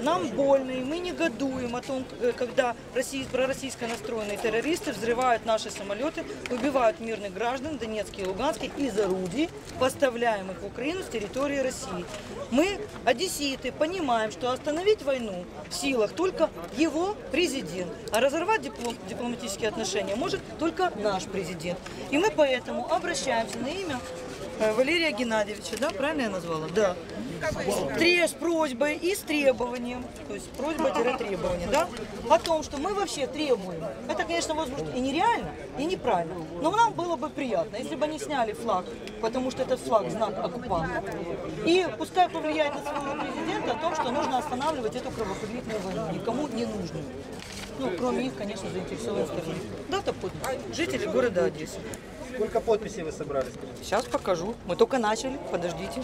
Нам больно, и мы негодуем о том, э, когда россий- пророссийско настроенные террористы взрывают наши самолеты, убивают мирных граждан Донецкой и Луганской из орудий, поставляемых в Украину с территории России. Мы, одесситы, понимаем, что остановить войну в силах только его президент, а разорвать диплом- дипломатические отношения может только наш президент. И мы поэтому обращаемся на имя Валерия Геннадьевича, да, правильно я назвала? Да. Три с просьбой и с требованием, то есть просьба-требование, да, о том, что мы вообще требуем. Это, конечно, возможно и нереально, и неправильно. Но нам было бы приятно, если бы они сняли флаг, потому что этот флаг знак оккупанта. И пускай повлияет на своего президента о том, что нужно останавливать эту кровопролитную войну, никому не нужную. Ну, кроме их, конечно, заинтересованной стороны. Дата подписи. Жители города Одессы. Сколько подписей вы собрали? Сейчас покажу. Мы только начали, подождите.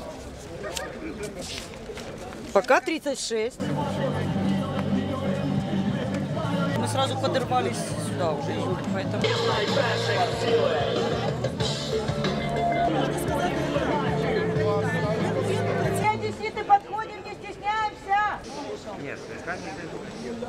Пока 36. Мы сразу подорвались сюда уже, поэтому... Все одесситы подходим, не стесняемся.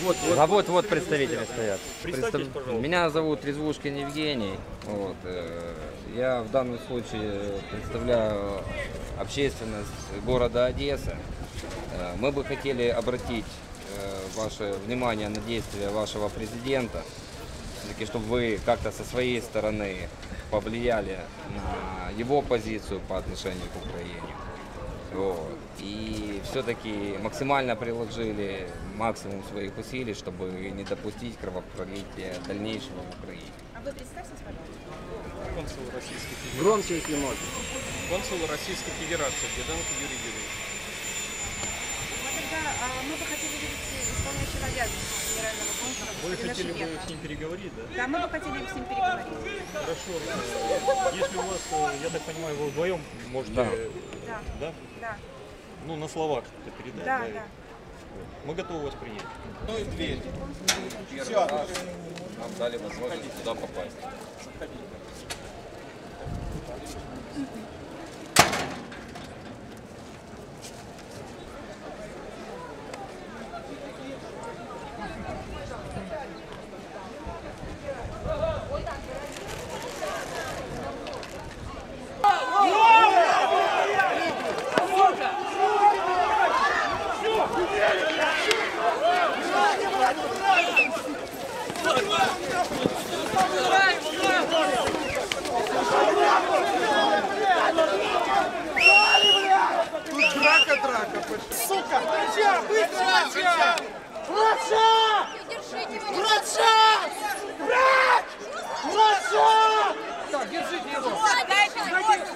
вот, вот представители стоят. Представ- Меня зовут Резвушкин Евгений. Вот, э, я в данном случае представляю общественность города Одесса. Э, Мы бы хотели обратить э, ваше внимание на действия вашего президента, все-таки, чтобы вы как-то со своей стороны повлияли на его позицию по отношению к Украине. Вот. И все-таки максимально приложили максимум своих усилий, чтобы не допустить кровопролития дальнейшего в Украине. А вы представьтесь, пожалуйста. консул Российской Федерации. Громче, если можно. Консул Российской Федерации Беданко Юрий Юрьевич. Мы тогда, а, мы бы хотели видеть исполняющего обязанности генерального консула. Вы хотели бы с ним переговорить, да? Да, мы бы хотели с ним переговорить. Хорошо. Э, Если у вас, э, я так понимаю, вы вдвоем можете, Да. Да, да? да, Ну, на словах что-то передать. да, и- да. Мы готовы вас принять. Первый раз нам дали возможность туда попасть.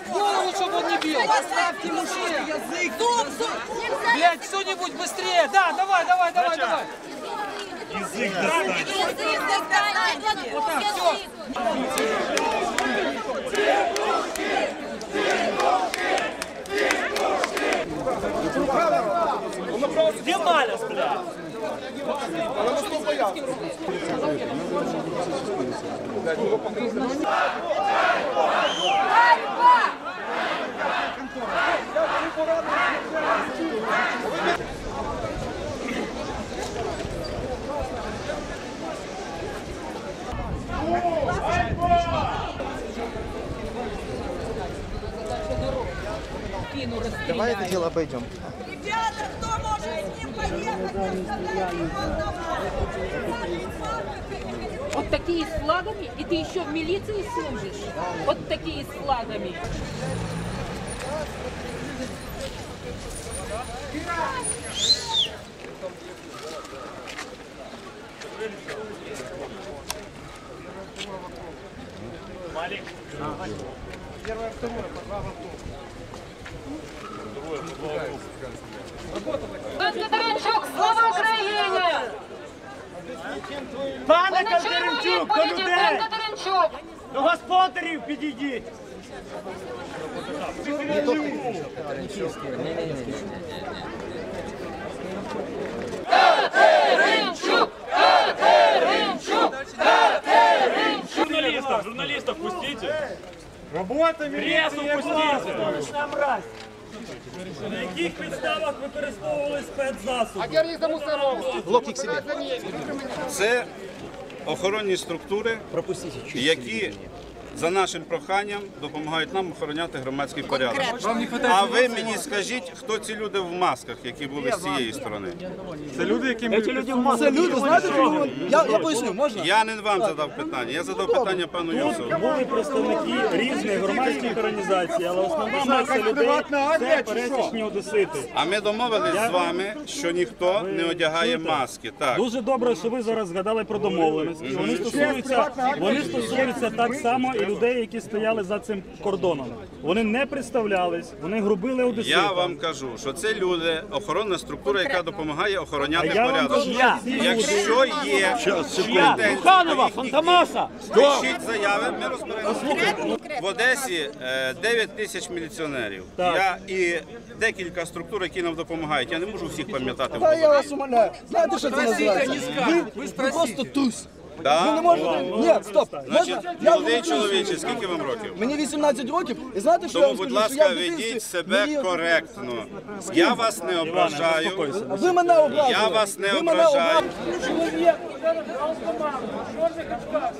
Голову, чтобы он не бил. Поставьте мужчине язык. Блять, кто-нибудь быстрее. Да, давай, давай, давай, давай. Вот так, все. Где Маля, блядь? Давай это дело обойдем. Ребята, кто может с ним поехать? Оставляйте Вот такие с флагами, и ты еще в милиции служишь. Вот такие с флагами. Бондаренчук, слава Україні! Пане Ви не чули моєї Калдеренчук, до відповіді, людей! Бондаренчук! До господарів підійдіть. Журналистов, журналистов пустите. Работа Прессу пустите. На яких підставах використовували спецзасоби? Це охоронні структури, які за нашим проханням допомагають нам охороняти громадський порядок. А ви мені скажіть, хто ці люди в масках, які були з цієї сторони? Це люди, знаєте, Я, я поясню, можна? Я не вам задав питання, я задав питання пану Йосифу. були представники різних громадських організацій, але основна маса людей це пересічні одесити. А ми домовились з вами, що ніхто не одягає маски. Так. Дуже добре, що ви зараз згадали про домовленості. Вони стосуються, вони стосуються так само і людей, які стояли за цим кордоном. Вони не представлялись, вони грубили Я вам кажу, що це люди, охоронна структура, яка допомагає охороняти А я вам порядок. кажу, ці Якщо є претензії до Фантомаса, пишіть заяви, ми розберемося. В Одесі е, 9 тисяч міліціонерів. Я і декілька структур, які нам допомагають. Я не можу всіх пам'ятати. в я вас умоляю. Знаєте, що це називається? Ви, ви просто туз. Да? Ви не можете... Ні, стоп. Значить, Можна? Я молодий вам чоловіче, скільки вам років? Мені 18 років, і знаєте, що я Тому, вам будь скажу? Що я ласка, в дитинстві ведіть себе мені- коректно. Я вас не ображаю. Ви мене образили. Я вас не Ви мене ображаю. образили. Который брал команду, в черных очках,